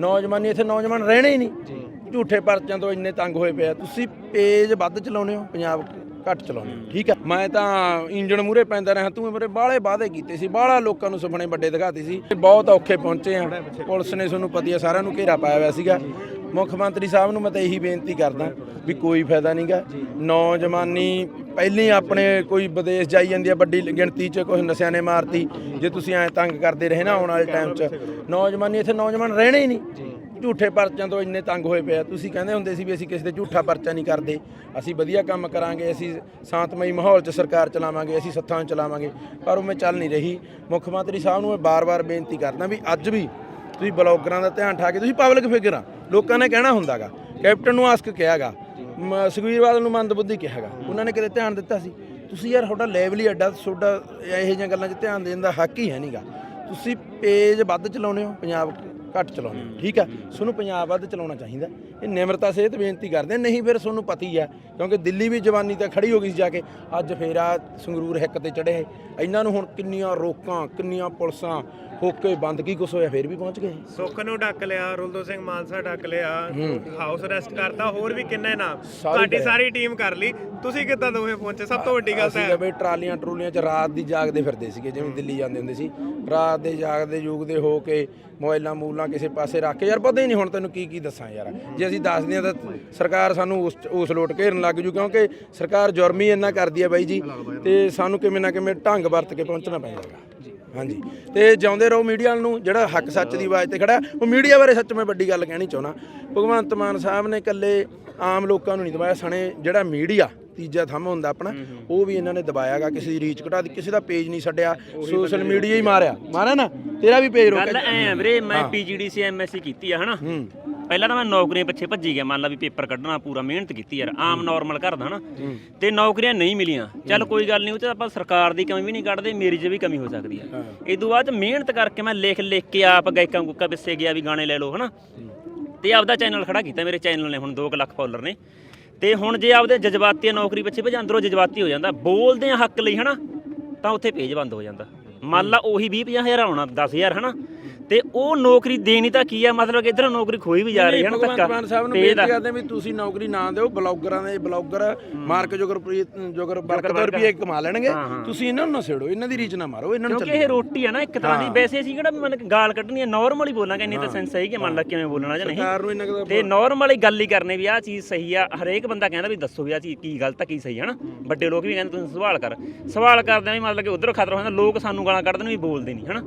ਨੌਜਵਾਨੀ ਇੱਥੇ ਨੌਜਵਾਨ ਰਹਿਣੇ ਹੀ ਨਹੀਂ। ਝੂਠੇ ਪਰਚਿਆਂ ਤੋਂ ਇੰਨੇ ਤੰਗ ਹੋਏ ਪਏ ਆ। ਤੁਸੀਂ ਪੇਜ ਵੱਧ ਚਲਾਉਨੇ ਹੋ ਪੰਜਾਬ ਘੱਟ ਚਲਾਉਨੇ ਠੀਕ ਹੈ ਮੈਂ ਤਾਂ ਇੰਜਣ ਮੂਰੇ ਪੈਂਦਾ ਰਿਹਾ ਤੂੰ ਮੇਰੇ ਬਾਹਲੇ ਵਾਅਦੇ ਕੀਤੇ ਸੀ। ਬਾਹਲਾ ਲੋਕਾਂ ਨੂੰ ਸੁਪਨੇ ਵੱਡੇ ਦਿਖਾਤੇ ਸੀ। ਬਹੁਤ ਔਖੇ ਪਹੁੰਚੇ ਆ। ਪੁਲਿਸ ਨੇ ਤੁਹਾਨੂੰ ਪਤੀ ਆ ਸਾਰਿਆਂ ਨੂੰ ਘੇਰਾ ਪਾਇਆ ਹੋਇਆ ਸੀਗਾ। ਮੁੱਖ ਮੰਤਰੀ ਸਾਹਿਬ ਨੂੰ ਮੈਂ ਤਾਂ ਇਹੀ ਬੇਨਤੀ ਕਰਦਾ ਵੀ ਕੋਈ ਫਾਇਦਾ ਨਹੀਂਗਾ। ਨੌਜਵਾਨੀ ਪਹਿਲੀ ਆਪਣੇ ਕੋਈ ਵਿਦੇਸ਼ ਜਾਈ ਜਾਂਦੀ ਆ ਵੱਡੀ ਗਿਣਤੀ 'ਚ ਕੁਝ ਨਸ਼ਿਆਂ ਨੇ ਮਾਰਤੀ। ਜੇ ਤੁਸੀਂ ਐਂ ਤੰਗ ਕਰਦੇ ਰਹੇ ਨਾ ਆਉਣ ਵਾਲੇ ਟਾਈਮ 'ਚ ਨੌਜਵਾਨੀ ਇੱਥੇ ਨੌਜਵਾਨ ਰਹਿਣੇ ਹੀ ਨਹੀਂ। ਝੂਠੇ ਪਰਚਿਆਂ ਤੋਂ ਇੰਨੇ ਤੰਗ ਹੋਏ ਪਏ ਆ। ਤੁਸੀਂ ਕਹਿੰਦੇ ਹੁੰਦੇ ਸੀ ਵੀ ਅਸੀਂ ਕਿਸੇ ਦੇ ਝੂਠਾ ਪਰਚਾ ਨਹੀਂ ਕਰਦੇ। ਅਸੀਂ ਵਧੀਆ ਕੰਮ ਕਰਾਂਗੇ ਅਸੀਂ ਸ਼ਾਂਤਮਈ ਮਾਹੌਲ 'ਚ ਸਰਕਾਰ ਚਲਾਵਾਂਗੇ ਅਸੀਂ ਸੱਥਾਂ ਨੂੰ ਚਲਾਵਾਂਗੇ। ਪਰ ਉਵੇਂ ਚੱਲ ਨਹੀਂ ਰਹੀ। ਮੁੱਖ ਮੰਤਰੀ ਸਾਹਿਬ ਨੂੰ ਮੈਂ ਬਾਰ-ਬਾਰ ਬੇਨਤੀ ਕਰਦਾ ਵੀ ਅੱਜ ਵੀ ਤੁਸੀਂ ਬਲੌਗਰਾਂ ਦਾ ਧਿਆਨ ਠਾ ਕੇ ਤੁਸੀਂ ਪਬਲਿਕ ਫਿਗਰ ਆ। ਲੋਕਾਂ ਨੇ ਕਹਿਣਾ ਹੁੰਦਾਗਾ, ਕੈਪਟਨ ਨੂੰ ਆਸਕ ਕਿਹਾਗਾ ਸੁਖਵੀਰ ਬਾਦਲ ਨੂੰ ਮੰਦਬੁੱਧੀ ਕਿਹਾਗਾ। ਉਹਨਾਂ ਨੇ ਕਿਤੇ ਧਿਆਨ ਦਿੱਤਾ ਸੀ? ਤੁਸੀਂ ਯਾਰ ਤੁਹਾਡਾ ਲੈਵਲ ਹੀ ਐਡਾ ਤੁਹਾਡਾ ਇਹੋ ਜਿਹੀਆਂ ਗੱਲਾਂ 'ਚ ਧਿਆਨ ਦੇਣ ਦਾ ਹੱਕ ਹੀ ਹੈ ਨਹੀਂਗਾ ਤੁਸੀਂ ਪੇਜ ਵੱਧ ਚਲਾਉਨੇ ਹੋ ਪੰਜਾਬ ਘੱਟ ਚਲਾਉਨੇ ਹੋ। ਠੀਕ ਹੈ? ਤੁਹਾਨੂੰ ਪੰਜਾਬ ਵੱਧ ਚਲਾਉਣਾ ਚਾਹੀਦਾ। ਇਹ ਨਿਮਰਤਾ ਸਹਿਤ ਬੇਨਤੀ ਕਰਦੇ। ਨਹੀਂ ਫਿਰ ਤੁਹਾਨੂੰ ਪਤੀ ਹੈ ਕਿਉਂਕਿ ਦਿੱਲੀ ਵੀ ਜਵਾਨੀ ਤਾਂ ਖੜੀ ਹੋ ਗਈ ਸੀ ਜਾ ਕੇ। ਅੱਜ ਫੇਰ ਆ ਸੰਗਰੂਰ ਹਿੱਕ ਤੇ ਚੜੇ ਇਹਨਾਂ ਨੂੰ ਹੁਣ ਕਿੰਨੀਆਂ ਰੋਕਾਂ ਕਿੰਨੀਆਂ ਪੁਲਿਸਾਂ ਹੋਕੇ ਬੰਦ ਕੀ ਕੁਛ ਹੋਇਆ ਫੇਰ ਵੀ ਪਹੁੰਚ ਗਏ। ਸੁੱਖ ਨੂੰ ਡੱਕ ਲਿਆ ਰੁਲਦੋ ਸਿੰਘ ਮਾਨਸਾ ਡੱਕ ਲਿਆ। ਹਾਊਸ ਅਰੈਸਟ ਕਰਤਾ ਹੋਰ ਵੀ ਕਿੰਨੇ ਨਾ। ਸਾਰੀ ਤੁਹਾਡੀ ਗਏ। ਸਾਰੀ ਟੀਮ ਕਰ ਲਈ। ਤੁਸੀਂ ਕਿੱਦਾਂ ਦੋਵੇਂ ਪਹੁੰਚੇ? ਸਭ ਤੋਂ ਵੱਡੀ ਗੱਲ ਤਾਂ ਹੈ ਬਈ ਟਰਾਲੀਆਂ ਟਰੂਲੀਆਂ 'ਚ ਰਾਤ ਦੀ ਜਾਗਦੇ ਫਿਰਦੇ ਸੀਗੇ ਜਿਵੇਂ ਦਿੱਲੀ ਜਾਂਦੇ ਹੁੰਦੇ ਸੀ। ਰਾਤ ਦੇ ਜਾਗਦੇ ਯੁਗਦੇ ਹੋ ਕੇ ਮੋਬਾਈਲਾਂ ਮੂਲਾਂ ਕਿਸੇ ਪਾਸੇ ਰੱਖ ਕੇ, ਯਾਰ ਪਤਾ ਹੀ ਨਹੀਂ ਹੁਣ ਤੈਨੂੰ ਕੀ ਕੀ ਦੱਸਾਂ ਯਾਰ। ਜੇ ਅਸੀਂ ਦੱਸਦੇ ਹਾਂ ਤਾਂ ਸਰਕਾਰ ਸਾਨੂੰ ਉਸ ਉਸ ਲੋਟ ਘੇਰਨ ਲੱਗ ਜੂ, ਕਿਉਂਕਿ ਸਰਕਾਰ ਜੁਰਮੀ ਇੰਨਾ ਕਰਦੀ ਹੈ ਬਾਈ ਜੀ, ਤੇ ਸਾਨੂੰ ਕਿਵੇਂ ਨਾ ਕਿਵੇਂ ਢੰਗ ਵਰਤ ਕੇ ਪਹੁੰਚਣਾ ਪੈਂਦਾ ਹਾਂਜੀ, ਤੇ ਜਿਉਂਦੇ ਰਹੋ ਮੀਡੀਆ ਨੂੰ, ਜਿਹੜਾ ਹੱਕ ਸੱਚ ਦੀ ਆਵਾਜ਼ ਤੇ ਖੜਾ, ਉਹ ਮੀਡੀਆ ਬਾਰੇ ਸੱਚ ਮੈਂ ਵੱਡੀ ਗੱਲ ਕਹਿਣੀ ਚਾਹੁੰਦਾ। ਭਗਵੰਤ ਮਾਨ ਸਾਹਿਬ ਨੇ ਇਕੱਲੇ ਆਮ ਲੋਕਾਂ ਨੂੰ ਨਹੀਂ ਦਵਾਇਆ ਸਣੇ ਜਿਹੜਾ ਮੀਡੀਆ ਤੀਜਾ ਥੰਮ ਹੁੰਦਾ ਆਪਣਾ ਉਹ ਵੀ ਇਹਨਾਂ ਨੇ ਦਬਾਇਆਗਾ ਕਿਸੇ ਦੀ ਰੀਚ ਘਟਾ ਦਿੱਤੀ ਕਿਸੇ ਦਾ ਪੇਜ ਨਹੀਂ ਛੱਡਿਆ ਸੋਸ਼ਲ ਮੀਡੀਆ ਹੀ। ਮਾਰਿਆ। ਮਾਰਿਆ ਨਾ ਤੇਰਾ ਵੀ ਪੇਜ ਗੱਲ ਰੋਕਿਆ ਐ ਆ ਵੀਰੇ ਮੈਂ ਪੀਜੀਡੀਸੀ ਐਮਐਸਸੀ ਕੀਤੀ ਆ ਹਨਾ? ਪਹਿਲਾਂ ਤਾਂ ਮੈਂ ਨੌਕਰੀਆਂ ਪਿੱਛੇ ਭੱਜੀ ਗਿਆ ਮੰਨ ਲਾ ਵੀ ਪੇਪਰ ਕੱਢਣਾ ਪੂਰਾ ਮਿਹਨਤ ਕੀਤੀ ਯਾਰ ਆਮ ਨਾਰਮਲ ਕਰਦਾ ਹਨਾ? ਤੇ ਨੌਕਰੀਆਂ ਨਹੀਂ ਮਿਲੀਆਂ। ਚੱਲ ਕੋਈ ਗੱਲ ਨਹੀਂ ਉਹ 'ਚ ਆਪਾਂ ਸਰਕਾਰ ਦੀ ਕਮੀ ਵੀ ਨਹੀਂ ਕੱਢਦੇ ਮੇਰੀ 'ਚ ਵੀ ਕਮੀ ਹੋ ਸਕਦੀ ਆ। ਇਸ ਤੋਂ ਬਾਅਦ ਮਿਹਨਤ ਕਰਕੇ ਮੈਂ ਲਿਖ ਲਿਖ ਕੇ ਆਪ ਗਾਇਕਾਂ ਗੁੱਕਾ ਪਿੱਛੇ ਗਿਆ ਵੀ ਗਾਣੇ ਲੈ ਲਓ ਹਨਾ? ਤੇ ਆਪਦਾ ਚੈਨਲ ਖੜਾ ਕੀਤਾ ਮੇਰੇ ਚੈਨਲ ਨੇ ਹੁਣ 2 ਲੱਖ ਫਾਲੋਅਰ ਨੇ। ਤੇ ਹੁਣ ਜੇ ਆਪਦੇ ਜਜ਼ਬਾਤੀ ਨੌਕਰੀ ਪਿੱਛੇ ਭਜ, ਅੰਦਰੋਂ ਜਜ਼ਬਾਤੀ ਹੋ ਜਾਂਦਾ। ਬੋਲਦੇ ਆ ਹੱਕ ਲਈ, ਹਨਾ, ਤਾਂ ਉੱਥੇ ਪੇਜ ਬੰਦ ਹੋ ਜਾਂਦਾ। ਮੰਨ ਲਾ ਉਹੀ 20 ਹਜ਼ਾਰ ਆਉਣਾ 10000 ਹਨਾ। ਤੇ ਉਹ ਨੌਕਰੀ ਦੇਣੀ ਤਾਂ ਕੀ ਆ? ਮਤਲਬ ਕਿ ਇਧਰ ਨੌਕਰੀ ਖੋਈ ਵੀ ਜਾ ਰਹੀ ਹੈ ਨਾ ਧੱਕਾ ਮਾਨ ਸਾਹਿਬ ਨੂੰ ਬੇਨਤੀ ਕਰਦੇ ਵੀ ਤੁਸੀਂ ਨੌਕਰੀ ਨਾ ਦਿਓ ਬਲੌਗਰਾਂ ਦੇ ਬਲੌਗਰ ਮਾਰਕ ਜੋਗਰਪ੍ਰੀਤ ਜੋਗਰ ਬਰਕਤ ਰੁਪਏ ਕਮਾ ਲੈਣਗੇ। ਤੁਸੀਂ ਇਹਨਾਂ ਨੂੰ ਨਾ ਛੇੜੋ ਇਹਨਾਂ ਦੀ ਰੀਚ ਨਾ ਮਾਰੋ ਇਹਨਾਂ ਨੂੰ ਕਿਉਂਕਿ ਇਹ ਰੋਟੀ ਆ ਨਾ ਇੱਕ ਤਰ੍ਹਾਂ ਦੀ ਵੈਸੇ ਅਸੀਂ ਕਿਹੜਾ ਮਨ ਗਾਲ ਕੱਢਣੀ ਹੈ ਨਾਰਮਲ ਹੀ ਬੋਲਾਂਗੇ ਇੰਨੀ ਤਾਂ ਸੈਂਸ ਹੈ ਕਿ ਮੰਨ ਲਾ ਕਿਵੇਂ ਬੋਲਣਾ ਜਾਂ ਨਹੀਂ। ਤੇ ਨਾਰਮਲ ਹੀ ਗੱਲ ਹੀ ਕਰਨੇ ਵੀ ਆਹ ਚੀਜ਼ ਸਹੀ ਆ ਹਰੇਕ ਬੰਦਾ ਕਹਿੰਦਾ ਵੀ ਦੱਸੋ ਵੀ ਆਹ ਚੀਜ਼ ਕੀ ਗਲਤ ਆ ਕੀ ਸਹੀ ਆ ਨਾ ਵੱਡੇ ਲੋਕ ਵੀ ਕਹਿੰਦੇ ਤੁਸੀਂ ਸਵਾਲ ਕਰ। ਸਵਾਲ ਕਰਦੇ ਆ ਵੀ ਮਤਲਬ ਕਿ ਉਧਰ ਖਤਰਾ ਹੋ ਜਾਂਦਾ ਲੋਕ ਸਾਨੂੰ ਗਾਲਾਂ ਕੱਢਦੇ ਨੇ ਵੀ ਬੋਲਦੇ ਨਹੀਂ ਹਨਾ?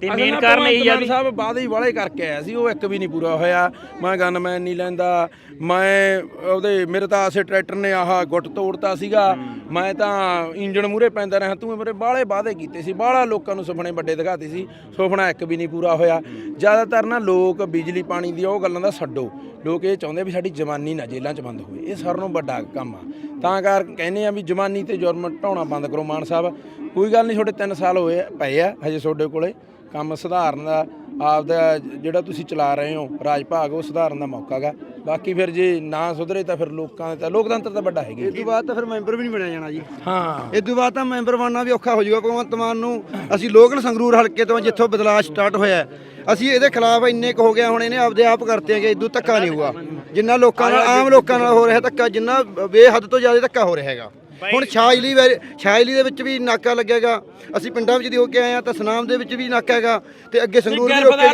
ਤੇ ਮੇਨ ਕਾਰਨ ਇਹ ਆ ਵੀ ਸਾਹਿਬ ਵਾਅਦੇ ਹੀ ਵਾਲੇ ਕਰਕੇ ਆਇਆ ਸੀ ਉਹ ਇੱਕ ਵੀ ਨਹੀਂ ਪੂਰਾ ਹੋਇਆ। ਮੈਂ ਗਨਮੈਨ ਨਹੀਂ ਲੈਂਦਾ। ਮੈਂ ਉਹਦੇ ਮੇਰੇ ਤਾਂ ਆਸੇ ਟਰੈਕਟਰ ਨੇ ਆਹ ਗੁੱਟ ਤੋੜਤਾ ਸੀਗਾ। ਮੈਂ ਤਾਂ ਇੰਜਣ ਮੂਰੇ ਪੈਂਦਾ ਰਿਹਾ। ਤੂੰ ਮੇਰੇ ਬਾਹਲੇ ਵਾਅਦੇ ਕੀਤੇ ਸੀ। ਬਾਹਲਾ ਲੋਕਾਂ ਨੂੰ ਸੁਪਨੇ ਵੱਡੇ ਦਿਖਾਤੇ ਸੀ। ਸੁਪਨਾ ਇੱਕ ਵੀ ਨਹੀਂ ਪੂਰਾ ਹੋਇਆ। ਜ਼ਿਆਦਾਤਰ ਨਾ ਲੋਕ ਬਿਜਲੀ ਪਾਣੀ ਦੀ ਉਹ ਗੱਲਾਂ ਦਾ ਛੱਡੋ। ਲੋਕ ਇਹ ਚਾਹੁੰਦੇ ਵੀ ਸਾਡੀ ਜਵਾਨੀ ਨਾ ਜੇਲ੍ਹਾਂ 'ਚ ਬੰਦ ਹੋਵੇ। ਇਹ ਸਾਰਿਆਂ ਨੂੰ ਵੱਡਾ ਕੰਮ ਆ। ਤਾਂ ਕਰ ਕਹਿੰਦੇ ਆ ਵੀ ਜਵਾਨੀ ਤੇ ਜੁਰਮ ਢਾਉਣਾ ਬੰਦ ਕਰੋ ਮਾਨ ਸਾਹਿਬ। ਕੋਈ ਗੱਲ ਨਹੀਂ ਤੁਹਾਡੇ 3 ਸਾਲ ਹੋਏ ਪਏ ਆ ਹਜੇ ਤੁਹਾਡੇ ਕੋਲੇ। ਕੰਮ ਸੁਧਾਰਨ ਦਾ ਆਪਦਾ ਜਿਹੜਾ ਤੁਸੀਂ ਚਲਾ ਰਹੇ ਹੋ ਰਾਜ ਭਾਗ ਉਹ ਸੁਧਾਰਨ ਦਾ ਮੌਕਾ ਹੈਗਾ। ਬਾਕੀ ਫਿਰ ਜੇ ਨਾ ਸੁਧਰੇ ਤਾਂ ਫਿਰ ਲੋਕਾਂ ਦਾ ਲੋਕਤੰਤਰ ਤਾਂ ਵੱਡਾ ਹੈਗਾ ਇਸ ਤੋਂ ਬਾਅਦ ਤਾਂ ਫਿਰ ਮੈਂਬਰ ਵੀ ਨਹੀਂ ਬਣਿਆ ਜਾਣਾ ਜੀ। ਹਾਂ। ਇਸ ਤੋਂ ਬਾਅਦ ਤਾਂ ਮੈਂਬਰ ਬਣਨਾ ਵੀ ਔਖਾ ਹੋ ਜਾਊਗਾ। ਭਗਵੰਤ ਮਾਨ ਨੂੰ ਅਸੀਂ ਲੋਕਲ ਸੰਗਰੂਰ ਹਲਕੇ ਤੋਂ ਜਿੱਥੋਂ ਬਦਲਾਅ ਸਟਾਰਟ ਹੋਇਆ ਅਸੀਂ ਇਹਦੇ ਖਿਲਾਫ ਇੰਨੇ ਕੁ ਹੋ ਗਿਆ ਹੁਣ ਇਹਨੇ ਆਪਦੇ ਆਪ ਕਰਤੇ ਹੈਗੇ ਇਦੋਂ ਧੱਕਾ ਨਹੀਂ ਹੋਊਗਾ। ਜਿੰਨਾ ਲੋਕਾਂ ਨਾਲ ਆਮ ਲੋਕਾਂ ਨਾਲ ਹੋ ਰਿਹਾ ਧੱਕਾ ਜਿੰਨਾ ਬੇਹੱਦ ਤੋਂ ਜ਼ਿਆਦਾ ਧੱਕਾ ਹੋ ਰਿਹਾ ਹੈਗਾ। ਹੁਣ ਛਾਜਲੀ ਛਾਜਲੀ ਦੇ ਵਿੱਚ ਵੀ ਨਾਕਾ ਲੱਗੇਗਾ ਅਸੀਂ ਪਿੰਡਾਂ ਵਿੱਚ ਦੀ ਹੋ ਕੇ ਆਏ ਆ ਤਾਂ ਸਨਾਮ ਦੇ ਵਿੱਚ ਵੀ ਨਾਕਾ ਹੈਗਾ ਤੇ ਅੱਗੇ ਸੰਗਰੂਰ ਵੀ ਰੋਕੇ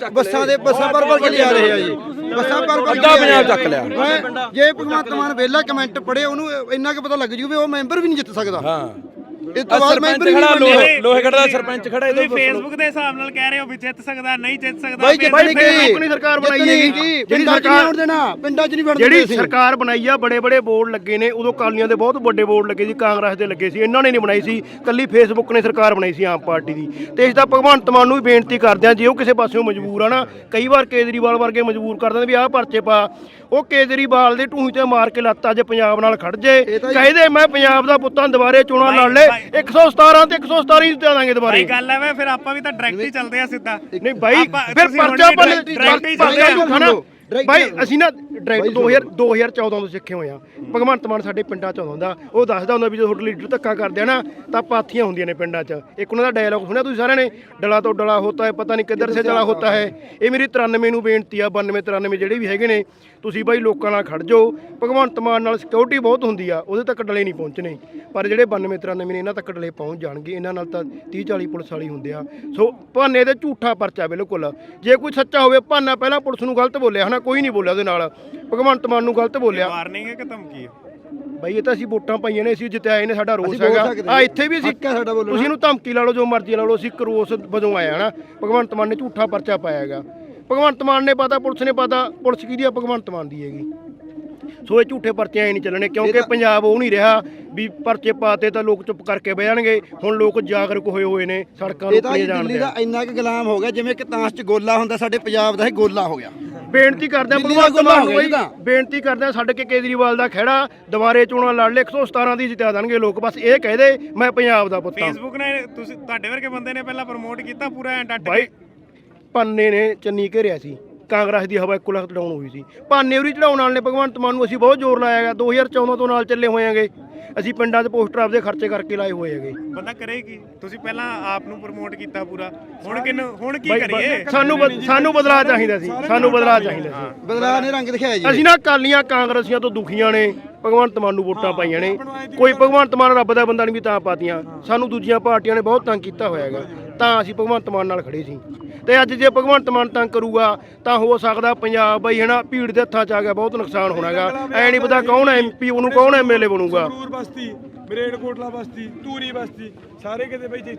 ਚੱਕ ਬੱਸਾਂ ਦੇ ਬੱਸਾਂ ਭਰ ਭਰ ਕੇ ਲਿਆ ਰਹੇ ਆ ਜੀ। ਬੱਸਾਂ ਭਰ ਕੇ ਅੱਧਾ ਪੰਜਾਬ ਚੱਕ ਲਿਆ। ਜੇ ਭਗਵੰਤ ਮਾਨ ਵੇਲਾ ਕਮੈਂਟ ਪੜੇ ਉਹਨੂੰ ਇੰਨਾ ਕੁ ਪਤਾ ਲੱਗ ਜੂ ਵੀ ਉਹ ਮੈਂਬਰ ਵੀ ਨਹੀਂ ਜਿੱਤ ਸਕਦਾ। ਹਾਂ। ਇਸ ਤੋਂ ਬਾਅਦ ਸਰਪੰਚ ਮੈਂਬਰ ਵੀ ਖੜਾ ਨਹੀਂ ਲੋਹੇ ਬਣਿਆ। ਲੋਹੇਗੜ੍ਹ ਦਾ ਸਰਪੰਚ ਖੜਾ ਇਹਦੇ ਤੁਸੀਂ ਫੇਸਬੁੱਕ ਦੇ ਹਿਸਾਬ ਨਾਲ ਕਹਿ ਰਹੇ ਹੋ ਵੀ ਜਿੱਤ ਸਕਦਾ ਨਹੀਂ ਜਿੱਤ ਸਕਦਾ ਬਾਈ ਫਿਰ- ਜਿੱਤਣੀ ਫਿਰ ਗਈ। ਆਪਣੀ ਸਰਕਾਰ ਬਣਾਈ ਹੈਗੀ। ਜੀ। ਪਿੰਡਾਂ 'ਚ ਨਹੀਂ ਆਉਣ ਦੇਣਾ ਪਿੰਡਾਂ 'ਚ ਨਹੀਂ ਵੜਨ ਜਿਹੜੀ ਦੇਣਾ ਅਸੀਂ। ਸਰਕਾਰ ਬਣਾਈ ਆ ਬੜੇ ਬੜੇ ਬੋਰਡ ਲੱਗੇ ਨੇ। ਉਦੋਂ ਕਾਲੀਆਂ ਦੇ ਬਹੁਤ ਵੱਡੇ ਬੋਰਡ ਲੱਗੇ ਸੀ ਕਾਂਗਰਸ ਦੇ ਲੱਗੇ ਸੀ। ਇਹਨਾਂ ਨੇ ਨਹੀਂ ਬਣਾਈ ਸੀ। ਕੱਲੀ ਫੇਸਬੁੱਕ ਨੇ ਸਰਕਾਰ ਬਣਾਈ ਸੀ ਆਮ ਪਾਰਟੀ ਦੀ। ਤੇ ਇਸ ਦਾ ਭਗਵੰਤ ਮਾਨ ਨੂੰ ਵੀ ਬੇਨਤੀ ਕਰਦੇ ਆ ਜੇ ਉਹ ਕਿਸੇ ਪਾਸਿਓਂ ਮਜਬੂਰ ਆ ਨਾ ਕਈ ਵਾਰ ਕੇਜਰੀਵਾਲ ਵਰਗੇ ਮਜਬੂਰ ਕਰ ਦਿੰਦੇ ਵੀ ਆਹ ਪਰਚੇ ਪਾ। ਉਹ ਕੇਜਰੀਵਾਲ ਦੇ ਢੂਹੀ ਤੇ ਮਾਰ ਕੇ ਲੱਤ ਅੱਜ ਪੰਜਾਬ ਨਾਲ ਖੜ ਜੇ। ਕਹਿੰਦੇ ਮੈਂ ਪੰਜਾਬ ਦਾ ਪੁੱਤਾਂ ਦੁਬਾਰੇ ਚੋਣਾਂ ਲੜ ਲੈ। 117 ਤੇ 117 ਹੀ ਜਿੱਤਾਂ ਦਾਂਗੇ ਦੁਬਾਰੇ। ਭਾਈ ਗੱਲ ਐਵੇਂ ਫਿਰ ਆਪਾਂ ਵੀ ਤਾਂ ਡਾਇਰੈਕਟ ਹੀ ਚੱਲਦੇ ਆ ਸਿੱਧਾ। ਨਹੀਂ ਬਾਈ ਆਪਾਂ- ਫਿਰ ਤੁਸੀਂ ਹੁਣ ਪਰਚਾ ਵੀ direct- direct ਹੀ ਚੱਲਦੇ ਆ। ਬਾਈ ਅਸੀਂ ਨਾ ਡਾਇਰੈਕਟ 2000 2014 ਤੋਂ ਸਿੱਖੇ ਹੋਏ ਆ। ਭਗਵੰਤ ਮਾਨ ਸਾਡੇ ਪਿੰਡਾਂ ਚ ਆਉਂਦਾ ਹੁੰਦਾ। ਉਹ ਦੱਸਦਾ ਹੁੰਦਾ ਵੀ ਜਦੋਂ ਤੁਹਾਡੇ ਲੀਡਰ ਧੱਕਾ ਕਰਦੇ ਆ ਨਾ ਤਾਂ ਪਾਥੀਆਂ ਹੁੰਦੀਆਂ ਨੇ ਪਿੰਡਾਂ 'ਚ। ਇੱਕ ਉਹਨਾਂ ਦਾ ਡਾਇਲੌਗ ਸੁਣਿਆ ਤੁਸੀਂ ਸਾਰਿਆਂ ਨੇ? ਡਲਾ ਤੋਂ ਡਲਾ ਹੋਤਾ ਹੈ ਪਤਾ ਨਹੀਂ ਕਿੱਧਰ ਸੇ ਚਲਾ ਹੋਤਾ ਹੈ। ਇਹ ਮੇਰੀ 93 ਨੂੰ ਬੇਨਤੀ ਆ 92 93 ਜਿਹੜੇ ਵੀ ਹੈਗੇ ਨੇ ਤੁਸੀਂ ਬਾਈ ਲੋਕਾਂ ਨਾਲ ਖੜ ਜਾਓ। ਭਗਵੰਤ ਮਾਨ ਨਾਲ ਸਿਕਿਉਰਿਟੀ ਬਹੁਤ ਹੁੰਦੀ ਆ ਉਹਦੇ ਤੱਕ ਡਲੇ ਨਹੀਂ ਪਹੁੰਚਣੇ। ਪਰ ਜਿਹੜੇ 92 93 ਨੇ ਇਹਨਾਂ ਤੱਕ ਡਲੇ ਪਹੁੰਚ ਜਾਣਗੇ। ਇਹਨਾਂ ਨਾਲ ਤਾਂ 30 40 ਪੁਲਿਸ ਵਾਲੀ ਹੁੰਦੇ ਆ। ਸੋ ਭਾਨੇ ਦੇ ਝੂਠਾ ਪਰਚਾ ਬਿਲਕੁਲ। ਜੇ ਕੋਈ ਸੱਚਾ ਹੋਵੇ ਭਾਨਾ ਪਹਿਲਾਂ ਪੁਲਿਸ ਨੂੰ ਗਲਤ ਬੋਲਿਆ ਹਨਾ ਕੋਈ ਨਹੀਂ ਬੋਲਿਆ ਉਹਦੇ ਨਾਲ। ਭਗਵੰਤ ਮਾਨ ਨੂੰ ਗਲਤ ਬੋਲਿਆ। ਵਾਰਨਿੰਗ ਹੈ ਕਿ ਧਮਕੀ ਹੈ? ਬਈ ਇਹ ਤਾਂ ਅਸੀਂ ਵੋਟਾਂ ਪਾਈਆਂ ਨੇ ਅਸੀਂ ਜਿੱਤਿਆ ਨੇ ਸਾਡਾ ਰੋਸ ਹੈਗਾ। ਆ ਇੱਥੇ ਵੀ ਅਸੀਂ ਤੁਸੀਂ ਇਹਨੂੰ ਧਮਕੀ ਲਾ ਲਓ ਜੋ ਮਰਜ਼ੀ ਲਾ ਲਓ ਅਸੀਂ ਇੱਕ ਰੋਸ ਵਜੋਂ ਆਏ ਹਨਾ ਭਗਵੰਤ ਮਾਨ ਨੇ ਝੂਠਾ ਪਰਚਾ ਪਾਇਆ ਹੈਗਾ। ਭਗਵੰਤ ਮਾਨ ne ਪਤਾ ਪੁਲਿਸ ਨੇ ਪਤਾ। ਪੁਲਿਸ ਕਿਹਦੀ ਆ? ਭਗਵੰਤ ਮਾਨ ਦੀ ਹੈਗੀ। ਸੋ ਇਹ ਝੂਠੇ ਪਰਚੇ ਐ ਨਹੀਂ ਚੱਲਣੇ ਕਿਉਂਕਿ ਪੰਜਾਬ ਉਹ ਨਹੀਂ ਰਿਹਾ ਵੀ ਪਰਚੇ ਪਾਤੇ ਤਾਂ ਲੋਕ ਚੁੱਪ ਕਰਕੇ ਬਹਿ ਜਾਣਗੇ। ਹੁਣ ਲੋਕ ਜਾਗਰੂਕ ਹੋਏ ਹੋਏ ਨੇ ਸੜਕਾਂ ਨੂੰ ਪਲੇ ਦਿੱਲੀ ਜਾਣਦੇ ਦਾ ਆ ਇੰਨਾ ਕੁ ਗੁਲਾਮ ਹੋ ਗਿਆ ਜਿਵੇਂ ਕਿ ਤਾਂਸ 'ਚ ਗੋਲਾ ਹੁੰਦਾ ਸਾਡੇ ਪੰਜਾਬ ਦਾ ਇਹ ਗੋਲਾ ਹੋ ਗਿਆ। ਬੇਨਤੀ ਕਰਦੇ ਆ ਭਗਵੰਤ ਮਾਨ ਨੂੰ ਬਈ। ਬੇਨਤੀ ਕਰਦੇ ਆ ਛੱਡ ਕੇ ਕੇਜਰੀਵਾਲ ਦਾ ਖਹਿੜਾ ਦੁਬਾਰੇ ਚੋਣਾਂ ਲੜ ਲੈ 117 ਦੀ ਜਿੱਤਿਆ ਦੇਣਗੇ ਲੋਕ। ਬਸ ਇਹ ਕਹਿ ਦੇ ਮੈਂ ਪੰਜਾਬ ਦਾ ਪੁੱਤ ਹਾਂ। ਫੇਸਬੁੱਕ ਨੇ ਤੁਸੀਂ ਤੁਹਾਡੇ ਵਰਗੇ ਬੰਦੇ ਨੇ ਪਹਿਲਾਂ ਪ੍ਰਮੋਟ ਕੀਤਾ ਪੂਰਾ ਐਂ ਡੱਟ ਭਾਈ ਕੇ ਪੰਨੇ ਨੇ ਚੰਨੀ ਘੇਰਿਆ ਸੀ। ਕਾਂਗਰਸ ਦੀ ਹਵਾ ਇੱਕੋ ਲੱਖ ਚੜਾਉਣ ਹੋਈ ਸੀ। ਭਾਨੇ ਉਰੀ ਚੜਾਉਣ ਵਾਲੇ ਨੇ ਭਗਵੰਤ ਮਾਨ ਨੂੰ ਅਸੀਂ ਬਹੁਤ ਜ਼ੋਰ ਲਾਇਆ ਗਿਆ 2014 ਤੋਂ ਨਾਲ ਚੱਲੇ ਹੋਏ ਆਂਗੇ ਅਸੀਂ ਪਿੰਡਾਂ 'ਚ ਪੋਸਟਰ ਆਪਦੇ ਖਰਚੇ ਕਰਕੇ ਲਾਏ ਹੋਏ ਹੈਗੇ। ਬੰਦਾ ਕਰੇ ਕੀ? ਤੁਸੀਂ ਪਹਿਲਾਂ ਆਪ ਨੂੰ ਪ੍ਰਮੋਟ ਕੀਤਾ ਪੂਰਾ। ਹੁਣ ਕਿਨ ਹੁਣ ਕੀ ਬਾਈ, ਕਰੀਏ? ਸਾਨੂੰ ਬਦ- ਸਾਨੂੰ ਬਦਲਾਅ ਚਾਹੀਦਾ ਸੀ। ਸਾਨੂੰ ਬਦਲਾਅ ਚਾਹੀਦਾ ਸੀ। ਬਦਲਾਅ ਨੇ ਰੰਗ ਦਿਖਾਇਆ ਜੀ। ਅਸੀਂ ਨਾ ਕਾਲੀਆਂ ਕਾਂਗਰਸੀਆਂ ਤੋਂ ਦੁਖੀਆਂ ਨੇ ਭਗਵੰਤ ਮਾਨ ਨੂੰ ਵੋਟਾਂ ਪਾਈਆਂ ਨੇ। ਕੋਈ ਭਗਵੰਤ ਮਾਨ ਰੱਬ ਦਾ ਬੰਦਾ ਨਹੀਂ ਵੀ ਤਾਂ ਪਾਤੀਆਂ। ਸਾਨੂੰ ਦੂਜੀਆਂ ਪਾਰਟੀਆਂ ਨੇ ਬਹੁਤ ਤੰਗ ਕੀਤਾ ਹੋਇਆ ਹੈਗਾ। ਤਾਂ ਅਸੀਂ ਭਗਵੰਤ ਮਾਨ ਨਾਲ ਖੜੇ ਸੀ। ਤੇ ਅੱਜ ਜੇ ਭਗਵੰਤ ਮਾਨ ਤੰਗ ਕਰੂਗਾ ਤਾਂ ਹੋ ਸਕਦਾ ਪੰਜਾਬ ਬਈ ਹਨਾ ਭੀੜ ਦੇ ਹੱਥਾਂ 'ਚ ਆ ਗਿਆ ਬਹੁਤ ਨੁਕਸਾਨ ਹੋਣਾਗਾ ਐ ਨਹੀਂ ਪਤਾ ਕੌਣ ਐਮਪੀ ਉਹਨੂੰ ਕੌਣ ਐਮਐਲਏ ਬਣੂਗਾ। ਬਸਤੀ ਮਰੇੜ ਕੋਟਲਾ ਬਸਤੀ ਧੂਰੀ ਬਸਤੀ ਸਾਰੇ ਕਿਤੇ ਬਈ ਜਿੱਥੇ